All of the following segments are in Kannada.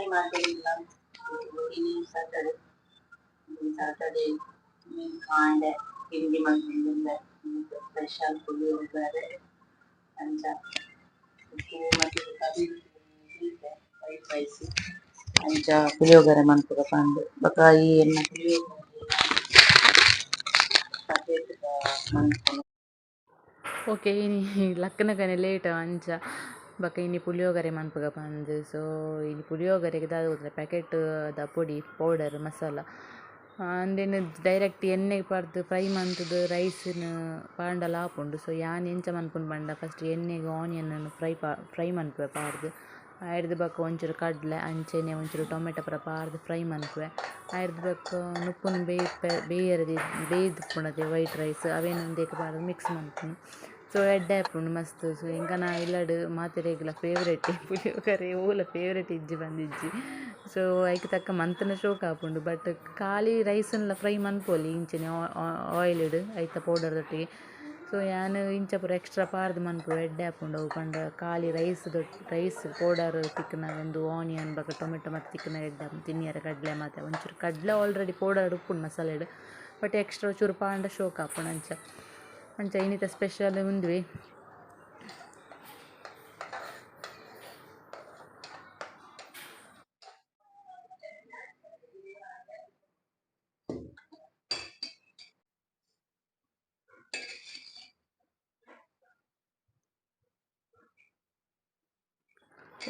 ಫ್ರೈ ಮಾಡ್ತಿಲ್ಲ ಇನ್ನು ಸಾಟರ್ಡೆ ಸಾಟರ್ಡೆ ಮೀನು ಕಾಂಡೆ ತಿಂಡಿ ಮಾಡ್ತಿದ್ದೆ ಸ್ಪೆಷಲ್ ಪುಳಿಯೋಗರೆ ಅಂಚ ಉಪ್ಪು ಮತ್ತು ಕಬಿ ವೈಟ್ ರೈಸ್ ಅಂಚ ಪುಳಿಯೋಗರೆ ಮನ್ಪುಗ ಪಂಡ್ ಬೊಕ ಈ ಎನ್ನ ಪುಳಿಯೋಗರೆ ಮನ್ಪುನು ಓಕೆ ಇನಿ ಲಕ್ಕನಗನೆ ಲೇಟ್ ಅಂಚ ಬೊಕ ಇನಿ ಪುಳಿಯೋಗರೆ ಮನ್ಪುಗ ಪಂದ್ ಸೋ ಇನಿ ಪುಳಿಯೋಗರೆಗ್ ದಾದ ಪ್ಯಾಕೆಟ್ ದ ಪುಡಿ ಪೌಡರ್ ಮಸಾಲ. ಅಂದೆನ್ ಡೈರೆಕ್ಟ್ ಎಣ್ಣೆಗ್ ಪಾಡ್ದ್ ಫ್ರೈ ಮಂತುದು ರೈಸ್ನ್ ಪಾಂಡಲ ಆಪುಂಡು ಸೊ ಯಾನ್ ಎಂಚ ಮನ್ಪುನು ಪಂಡ ಫಸ್ಟ್ ಎಣ್ಣೆಗ್ ಆನಿಯನ್ ಫ್ರೈ ಪಾ ಫ್ರೈ ಮನ್ಪುವೆ ಪಾರ್ದ್ ಆಯ್ರ್ದ್ ಬೊಕ ಒಂಚೂರು ಕಡ್ಲೆ, ಅಂಚೆನೆ ಒಂಚೂರು ಟೊಮೆಟೊ ಪೂರ ಪಾರ್ದ್ ಫ್ರೈ ಮನ್ಪುವೆ ಆಯ್ರ್ದ್ ಬೊಕ ನುಪ್ಪುನ್ ಬೇಯ್ಪೆ ಬೇಯರೆ ಬೇಯ್ದಿಪ್ಪುಂಡತೆ ವೈಟ್ ರೈಸ್ ಅವೆನ್ ಉಂದೆಕ್ ಪಾರ್ದ್ ಮಿಕ್ಸ್ ಮನ್ಪುನು ಸೊ ಎಡ್ಡೆ ಆಪುಂಡು ಮಸ್ತ್. ಸೊ ಎಂಕನ ಇಲ್ಲಡ್ ಮಾತೆರೆಗ್ಲ ಫೇವ್ರೇಟ್ ಪುಳಿಯೋಗರೆ, ಓಲ ಫೇವ್ರೇಟ್ ಇಜ್ಜಿ ಬಂದಿಜ್ಜಿ. ಸೊ ಐಕ್ ತಕ್ಕ ಮಂತನ ಶೋಕ್ ಆಪುಂಡು ಬಟ್ ಖಾಲಿ ಲ ಫ್ರೈ ಮನ್ಪೋಲಿ, ಇಂಚಿನ ಆಯಿಲ್ ಇಡು, ಐತ ಪೌಡರ್ ದೊಟ್ಟಿಗೆ. ಸೊ ಯಾನ್ ಇಂಚ ಪೂರ ಎಕ್ಸ್ಟ್ರಾ ಪಾರ್ದ ಮನ್ಪು ಎಡ್ಡೆ ಆಪುಂಡು ಅವು ಪಂಡ ಖಾಲಿ ರೈಸ್ ದೊಟ್ ರೈಸ್ ಪೌಡರ್ ತಿಕ್ಕನ ಒಂದು ಆನಿಯನ್ ಬಕ ಟೊಮೆಟೊ ಮತ್ತು ತಿಕ್ಕನ ಎಡ್ಡೆ ತಿನ್ನಿಯರ ಕಡಲೆ ಕಡ್ಲೆ ಮಾತ ಒಂಚೂರು ಕಡಲೆ ಆಲ್ರೆಡಿ ಪೌಡರ್ ಉಪ್ಪುಂಡು ಮಸಾಲೆಡ್ ಬಟ್ ಎಕ್ಸ್ಟ್ರಾ ಚೂರು ಪಾಂಡ ಶೋಕ್ ಆಪುಂಡು ಅಂಚ. ಅಂಚ ಇನ್ನಿತ ಸ್ಪೆಷಲ್ ಉಂದ್ವಿ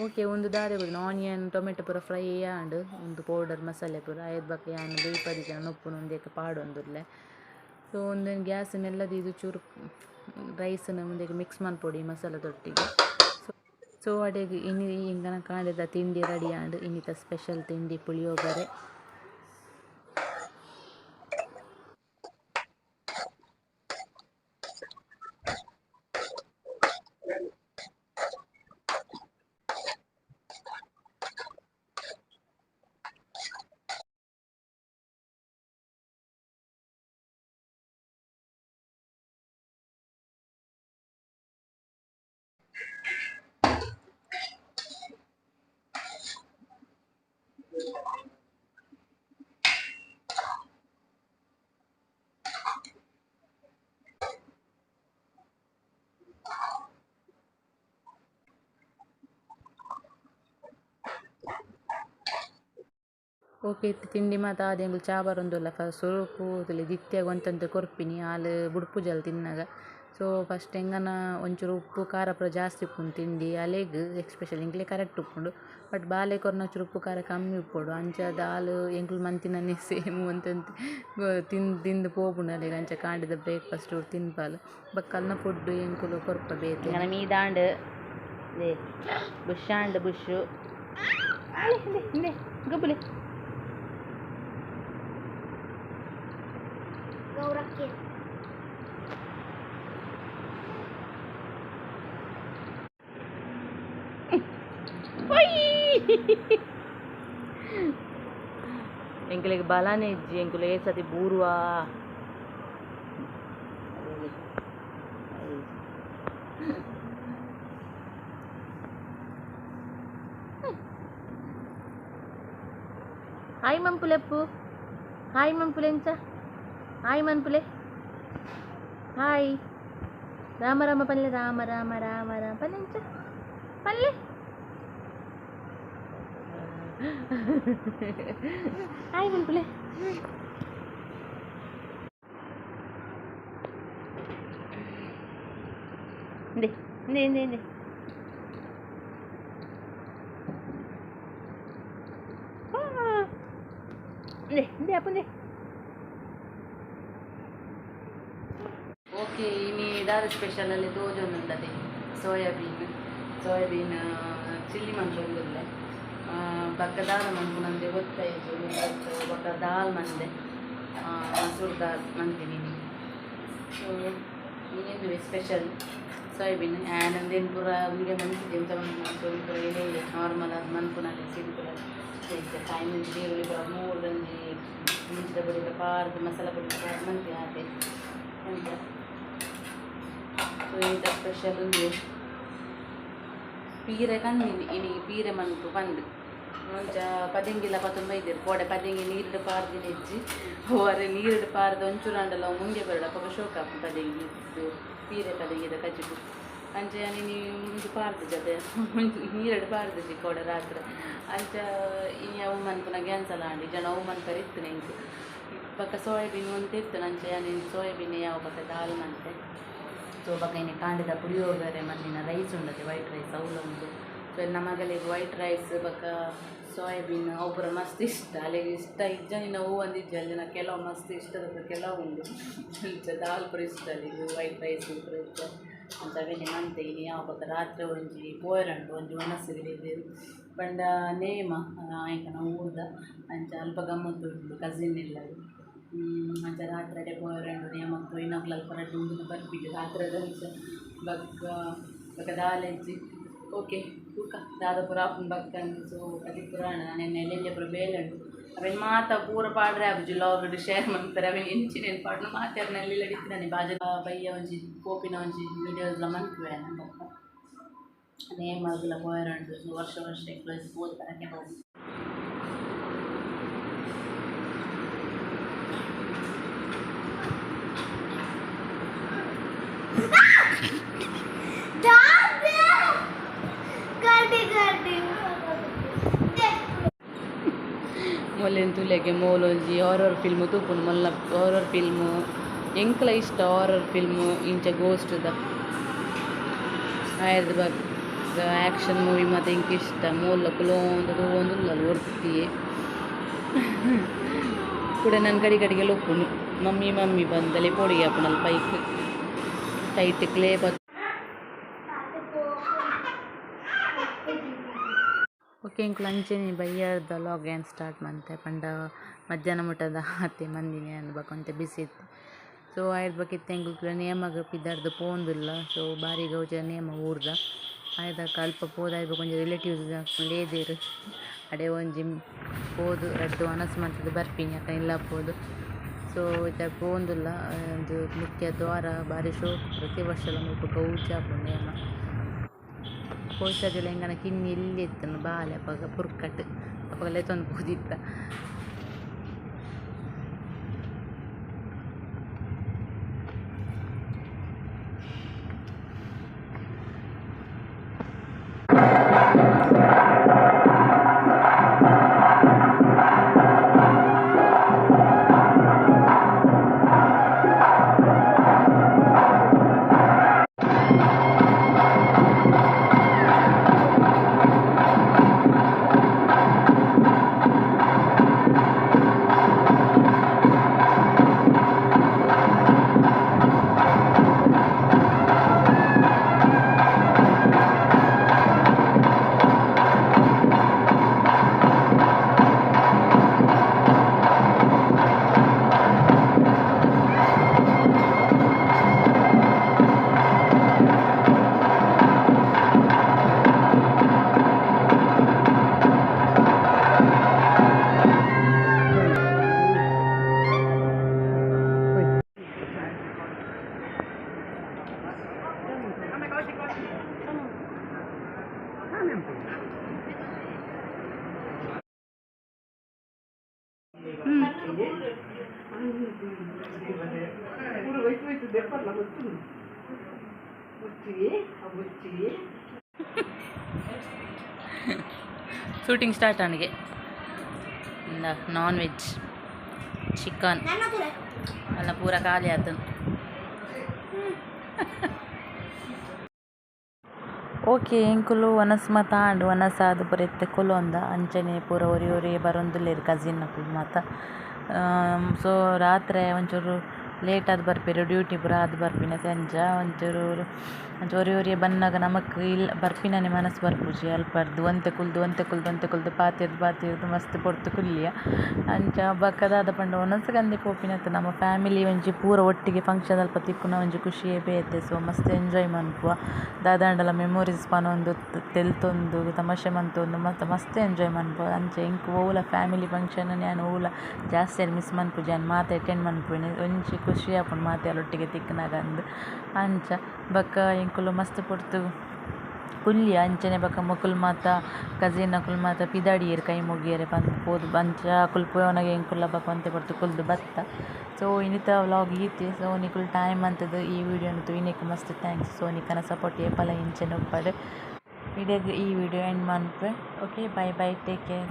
ಓಕೆ ಒಂದು ದಾರೆ ಬುಡ್ನ ಆನಿಯನ್ ಟೊಮೆಟೊ ಪೂರ ಫ್ರೈ ಆಂಡ್ ಒಂದು ಪೌಡರ್ ಮಸಾಲೆ ಪೂರ ಆಯ್ದು ಬೊಕ ಯಾನ್ ಬೇಯ್ಪದಿನ ನೊಪ್ಪುನ ಉಂದೆಕ್ ಪಾಡೊಂದುಲ್ಲೆ ಸೊ ಒಂದು ಗ್ಯಾಸ್ ಇದು ಚೂರು ರೈಸನ್ನು ಉಂದೆಕ್ ಮಿಕ್ಸ್ ಮಾಡಿಕೊಡಿ ಮಸಾಲದೊಟ್ಟಿಗೆ ಸೊ ಸೊ ಅಡಿಗೆ ಇನಿ ಎಂಕನ ಕಾಣಿದ ತಿಂಡಿ ರೆಡಿ ಆಂಡ್ ಇನ್ನಿತ ಸ್ಪೆಷಲ್ ತಿಂಡಿ ಪುಳಿಯೋಗರೆ. ಓಕೆ ಇತ್ತೆ. ತಿಂಡಿ ಮಾತ ಆದ್ ಎಂಕುಲು ಚಾ ಬರೊಂದುಲ್ಲ ಫಸ್ಟ್ ಸುರುಕು ತೂಲೆ ದಿತ್ಯಗ ಒಂತೆಂತೆ ಕೊರ್ಪಿನಿ ಆಲ್ ಬುಡ್ಪುಜಲ್ ತಿನ್ನಗ. ಸೊ ಫಸ್ಟ್ ಎಂಗನ ಒಂಚೂರು ಉಪ್ಪು ಖಾರ ಪೂರ ಜಾಸ್ತಿ ಉಪ್ಪುಂಡು ತಿಂಡಿ ಅಲೆಗ್ ಎಕ್ಸ್ಪೆಷಲಿ ಎಂಕ್ಲೆ ಕರೆಕ್ಟ್ ಉಪ್ಪುಂಡು. ಬಟ್ ಬಾಲೆ ಕೊರನ ಒಂಚೂರು ಉಪ್ಪು ಖಾರ ಕಮ್ಮಿ ಉಪ್ಪೊಡು. ಅಂಚದ ಹಾಲು ಎಂಕುಲು ಮಂತಿನನೆ ಸೇಮ್ ಅಂತಂತ. ತಿಂದು ತಿಂದು ಪೋಪುಂಡು ಅಲೆಗ್. ಅಂಚ ಕಾಂಡಿದ ಬ್ರೇಕ್ಫಾಸ್ಟ್ ತಿನ್ಪಾಲು. ಬಕ್ಕಲ್ನ ಫುಡ್ಡು ಎಂಕುಲು ಕೊರ್ಪ ಬೇತೆ. ಮೀದಾಂಡ್ ಆಂಡ್ ಬುಷ್. ಗಬ್ಬುಲೆ ಗೌರಕ್ಕೆ ಎಂಕುಲೆಗ್ ಬಲಾನೆ ಇಜ್ಜಿ ಎಂಕುಲು ಏ ಸತಿ ಬೂರುವ ಹಾಯ್ ಮಂಪುಲೆಪ್ಪು ಹಾಯ್ ಮಂಪುಲೆಂಚ ஹாய் மன் பிள்ளை ஹாய் ராம ராம பல்ல ராம ராம ராம ராம பல்லு பல்லு ஹாய் மன் பிள்ளை இந்த இந்த இந்த இந்த இந்த அப்போ இந்த ಇಂದೆ ಅಪ್ಪಂದೆ ಓಕೆ ಇನಿ ದಾದ ಸ್ಪೆಷಲಲ್ಲಿ ತೋಜೊಂದುಂಡದೆ ಸೋಯಾಬೀನ್ ಸೋಯಾಬೀನ್ ಚಿಲ್ಲಿ ಮಂಚೊಂದುಲ್ಲೆ ಬಕ್ಕ ದಾಲ್ ಮನ್ಪುನಂದೆ ಗೊತ್ತಾಯಿತು ಬಕ್ಕ ದಾಲ್ ಮಂದೆ ಮಸೂರ್ ದಾಲ್ ಮಂತೀನಿ ಸೊ ಇನ್ನೊಂದು ಸ್ಪೆಷಲ್ ಸೋಯಾಬೀನ್ ಆ್ಯಂಡ್ ಪೂರ ವಿಡಿಯೋ ಮಂತಿದ್ದೆ ಎಂತ ಮಂತ್ಕೊಂಡು ಪೂರ ಏನೇ ನಾರ್ಮಲ್ ಅದು ಮನ್ಪುನದೆ ಸಿಂಪಲ್ ಕಾಯಿ ಮುಂಚೆ, ಈರುಳ್ಳಿ ಪೂರ ಮೂರು ಗಂಜಿ ಮುಂಚಿದ ಪುಡಿ ಪಾರ್ದು, ಮಸಾಲ ಪುಡಿ ಮಂತಿ ಹಾಕಿ. ಅಂತ ಇಂಥ ಸ್ಪೆಷಲ್ ಪೀರೆ ಕಂದಿನಿ ಇನಿ ಪೀರೆ ಮನ್ಪು ಬಂದು. ಒಂಚ ಪದಂಗಿಲ್ಲ ಪತ್ತೊಂದು ಬೈದಿರು ಕೋಡೆ ಪದಂಗಿ ನೀರಿಡು ಪಾರ್ದಿನ ಹೆಜ್ಜಿ ಅವರೆ ನೀರಿಡು ಪಾರ್ದು ಒಂಚೂರು ಅಂಡಲ್ಲ ಮುಂಗೆ ಬರಡ ಪಕ್ಕ ಶೋಕ ಪದಂಗಿ ಪೀರೆ ಪದಂಗಿದ ಕಜ್ಜಿಗು ಅಂಚ ನೀನು ಮುಂಚೆ ಪಾರ್ದು ಜೊತೆ ನೀರುಡು ಪಾರ್ದಿಜಿ ಕೋಡೆ ರಾತ್ರಿ. ಅಂಚ ಈ ಅವಮನ್ ಪುನಃ ಕ್ಯಾನ್ಸಲ್ ಆಂಡಿ, ಜನ ಅವಮನ್ ಮನ್ಪರ ಇತ್ತು ಪಕ್ಕ ಸೋಯಾಬೀನ್ ಒಂದು ಇತ್ತು ನಂಚೆ ನೀನು ಸೋಯಾಬೀನ್ ಯಾವ ಪಕ್ಕ ದಾಲ್ ಮಂತೆ. ಸೊ ಬಕ್ಕ ಕಾಂಡದ ಪುಳಿಯೋಗರೆ ಮಣ್ಣಿನ ರೈಸ್ ಉಂಡದೆ ವೈಟ್ ರೈಸ್ ಅವಲ ಉಂಡು ಸೊ ನಮಗಲ್ಲಿ ವೈಟ್ ರೈಸ್ ಬಕ್ಕ ಸೋಯಾಬೀನ್ ಅವು ಪೂರ ಮಸ್ತ್ ಇಷ್ಟ. ಅಲ್ಲಿಗೆ ಇಷ್ಟ ಇಜ್ಜ ನಿನ್ನ ಹೂ ಒಂದಿಜ್ಜ ಅಲ್ಲಿ ನಾ ಕೆಲವು ಮಸ್ತ್ ಇಷ್ಟದ ಕೆಲವು ಉಂಡು ದಾಲ್ ಪುರಿ ಇಷ್ಟ ಅಲ್ಲಿಗೆ ವೈಟ್ ರೈಸ್ ಪೂರ ಇಷ್ಟ. ಅಂತ ಬೇನೆ ಮಂತೆ ಇನ್ನು ಯಾವ ರಾತ್ರಿ ಒಂಜಿ ಪೋಯರಂಡು, ಒಂಜಿ ಒಣಸಿಗಲಿದೆ ಬಂಡ ನೇಮ ಆಯ್ಕನ ಊರ್ದ, ಅಂಚ ಅಲ್ಪ ಗಮ್ಮತ್ತು ಉಂಟು ಕಸಿನ್ ಎಲ್ಲರು. ಅಂಚ ರಾತ್ರಿ ಪೋಯರಂಡು ನೇಮಕ್ಕು ಇನ್ನೊಕ್ಲು ಅಲ್ಪ ರಡ್ಡು ಉಂಡು ಬರ್ಬಿಟ್ಟು ರಾತ್ರಿ ಅಂಚ ಬಕ್ಕ ಬಕ್ಕ ದಾಲೆಜ್ಜಿ ಓಕೆ ತೂಕ ದಾದ ಪುರ ಆಪುನ್ ಬಕ್ಕಂದು ಸೊ ಕದಿ ಪುರಾಣ ನೆನ್ನೆ ಎಲ್ಲೆಲ್ಲೆ ಪುರ ಬೇಲಂಡು ಅವೇನು ಮಾತ ಪೂರ ಪಾಡ್ರೆ ಅಬ್ಜಿ ಲಾಗಡ್ ಶೇರ್ ಮಾಡ್ತಾರೆ ಅವೇನು ಎಂಚಿನೇನು ಪಾಡ್ನ ಮಾತಾಡ್ನಲ್ಲಿ ಲಡಿತಿದ್ದಾನೆ ಬಾಜ ಬಯ್ಯ ಒಂಜಿ ಕೋಪಿನ ಒಂಜಿ ವಿಡಿಯೋಸ್ಲ ಮನ್ಪುವೆ ಬಕ್ಕ ನೇಮಗ್ಲ ಪೋಯರಂಡು ಸೊ ವರ್ಷ ವರ್ಷ ಪ್ಲಸ್ ಓದ್ತಾರಕ್ಕೆ ಹೋಗಿ ಮೊಲ್ಲೆನ್ ತುಲೆಗೆ ಮೋಲೊಂಜಿ ಹಾರರ್ ಫಿಲ್ಮ್ ತೂಪುಂಡು ಮಲ್ಲ ಹಾರರ್ ಫಿಲ್ಮ್ ಎಂಕ್ಲ ಇಷ್ಟ ಹಾರರ್ ಫಿಲ್ಮ್ ಇಂಚ ಗೋಸ್ಟ್ದ ಆಯ್ದು ದ ಆ್ಯಕ್ಷನ್ ಮೂವಿ ಮತ್ತು ಇಂಕ ಇಷ್ಟ. ಮೋಲ್ಲ ಕುಲೋಂದು ಒಂದು ಒರ್ತಿಯೇ ಕೂಡ ನನ್ನ ಕಡೆ ಕಡೆಗೆಲ್ಲ ಒಪ್ಪುನು ಮಮ್ಮಿ ಮಮ್ಮಿ ಬಂದಲೆ ಪೊಡಿಗೆ ಅಪ್ಪನಲ್ಲ ಪೈಕ್. ಟೈಟ್ ಕ್ಲೇ ಬತ್ ಓಕೆ ಅಂಚನೆ ಬಯ್ಯರ್ದ ಲಾಗ್ ಏನು ಸ್ಟಾರ್ಟ್ ಮಂತೆ ಪಂಡ ಮಧ್ಯಾಹ್ನ ಮುಟ್ಟದ ಹತ್ತಿ ಮಂದಿನಿ ಅನ್ಬೇಕಂತ ಬಿಸಿ ಇತ್ತು ಸೊ ಆಯ್ದ ಬಗ್ಗೆ ತೆಂಗುಕ್ಲ ನೇಮಗ ಪಿದ್ದಾರ್ದು ಪೋಂದಿಲ್ಲ ಸೊ ಬಾರಿ ಗೌಜ ನೇಮ ಊರ್ದ. ಆಯ್ದಕ್ಕ ಅಲ್ಪ ಪೋದಾಯ್ಬೇಕು ಕೊಂಚ ರಿಲೇಟಿವ್ಸ್ ಲೇದಿರು ಅಡೆ ಒಂಜಿ ಪೋದು ರಡ್ಡು ಅನಸ್ ಮಂತದ ಬರ್ಪಿನಿ ಅಕ್ಕ, ಇಲ್ಲ ಪೋದು. ಸೊ ಇತ್ತ ಪೋವೊಂದುಲ್ಲ ಒಂದು ಮುಖ್ಯ ದ್ವಾರ ಬಾರಿ ಶೋ ಪ್ರತಿ ವರ್ಷದ ಮುಲ್ಪ ಗೌಜ ಆಪುಂಡು ನೇಮ. ಕೋಶಜಲ ಎಂಗನ ಕಿನ್ನಿ ಎಲ್ಲಿ ಎತ್ತನು ಬಾಲೆ ಅಪ್ಪಗ ಪುರ್ಕಟ್ ಅಪ್ಪಗಲ್ಲೇ ತೊಂದು ಶೂಟಿಂಗ್ ಸ್ಟಾರ್ಟ್ ನನಗೆ ನಾನ್ ವೆಜ್ ಚಿಕನ್ ಅಲ್ಲ ಪೂರ ಖಾಲಿ ಆತನ್ ಓಕೆ ಎಂಕುಲು ಒನಸ್ ಮಾತ ಆಂಡ್ ವನಸ್ ಆದ ಪೂರ ಎತ್ತೆ ಕುಲೊಂದ ಅಂಚನೆ ಪೂರ ಒರಿ ಒರಿ ಬರೊಂದುಲ್ಲೆರ್ ಕಸಿನ್ ಮಾತ. ಸೊ ರಾತ್ರಿ ಒಂಚೂರು ಲೇಟ್ ಆದ್ ಬರ್ಪೆರ್ ಡ್ಯೂಟಿ ಪೂರ ಆದ್ ಬರ್ಪಿನ, ಸಂಜ ಒಂಚೂರು ಅಂಚ ಒರಿ ಬನ್ನಗ ನಮಕ್ ಇಲ್ಲ ಬರ್ಪಿನನೆ ಮನಸ್ಸು ಬರ್ಪುಜಿ ಅಲ್ಪರ್ದು ಒಂತೆ ಕುಲ್ದು ಒಂತೆ ಕುಲ್ದು ಒಂತೆ ಕುಲ್ದು ಪಾತೆರ್ದು ಪಾತೆರ್ದು ಮಸ್ತ್ ಪೊರ್ತು ಕುಲ್ಲಿಯ ಅಂಚ ಬಕ್ಕದಾದ ಪಂಡ ಒನಸ್ ಗಂದಿ ಪೋಪಿನತ್ತ ನಮ್ಮ ಫ್ಯಾಮಿಲಿ ಒಂಜಿ ಪೂರ ಒಟ್ಟಿಗೆ ಫಂಕ್ಷನ್ ಅಲ್ಪ ತಿಕ್ಕುನ ಒಂಜಿ ಖುಷಿಯೇ ಬೇತೆ, ಸೊ ಮಸ್ತ್ ಎಂಜಾಯ್ ಮನ್ಪುವ. ದಾದಾಂಡಲ ಮೆಮೊರೀಸ್ ಪನೊಂದು ತೆಲ್ತೊಂದು, ತಮಾಷೆ ಮಂತೊಂದು ಮತ್ತು ಮಸ್ತ್ ಎಂಜಾಯ್ ಮನ್ಪುವ. ಅಂಚೆ ಇಂಕ್ ಓಲ ಫ್ಯಾಮಿಲಿ ಫಂಕ್ಷನ್ ನಾನು ಓಲ ಜಾಸ್ತಿ ಮಿಸ್ ಮನ್ಪುಜಿ, ಅನ್ ಮಾತು ಅಟೆಂಡ್ ಮನ್ಪುವೆನೆ. ಒಂಜಿ ಖುಷಿ ಆಪುಂಡು ಮಾತೆ ಅಲ್ಲೊಟ್ಟಿಗೆ ತಿಕ್ಕುನಗ ಅಂದ್. ಅಂಚ ಬಕ್ಕ ಎಂಕುಲು ಮಸ್ತ್ ಪೊರ್ತು ಕುಲ್ಯ ಅಂಚನೆ ಬೊಕ ಮೊಕುಲು ಮಾತ, ಕಸಿನ್ ನಕುಲು ಮಾತ, ಪಿದಾಡಿಯೆರ್ ಕೈ ಮುಗಿಯರೆ ಪಂದ್ ಪೋದು. ಅಂಚ ಅಕುಲು ಪೋನಾಗೆ ಎಂಕುಲ್ಲ ಬೊಕ ಒಂತೆ ಪೊರ್ತು ಕುಲ್ದು ಬತ್ತ ಸೊ ಇನ್ನಿತ ವ್ಲಾಗ್ ಈತೆ. ಸೊ, ನಿಕುಲು ಟೈಮ್ ಮಂತುದು ಈ ವಿಡಿಯೋನು ತೂಯಿನಿಕ್ ಮಸ್ತ್ ಥ್ಯಾಂಕ್ಸ್ ಸೊ, ನಿಕನ ಸಪೋರ್ಟ್ ಏಪಲ ಇಂಚನ ಉಪ್ಪಡ್ ವಿಡಿಯೋಗ್ ಈ ವಿಡಿಯೋ ಎಂಡ್ ಮಾಡ್ಬೇಕು okay bye bye take care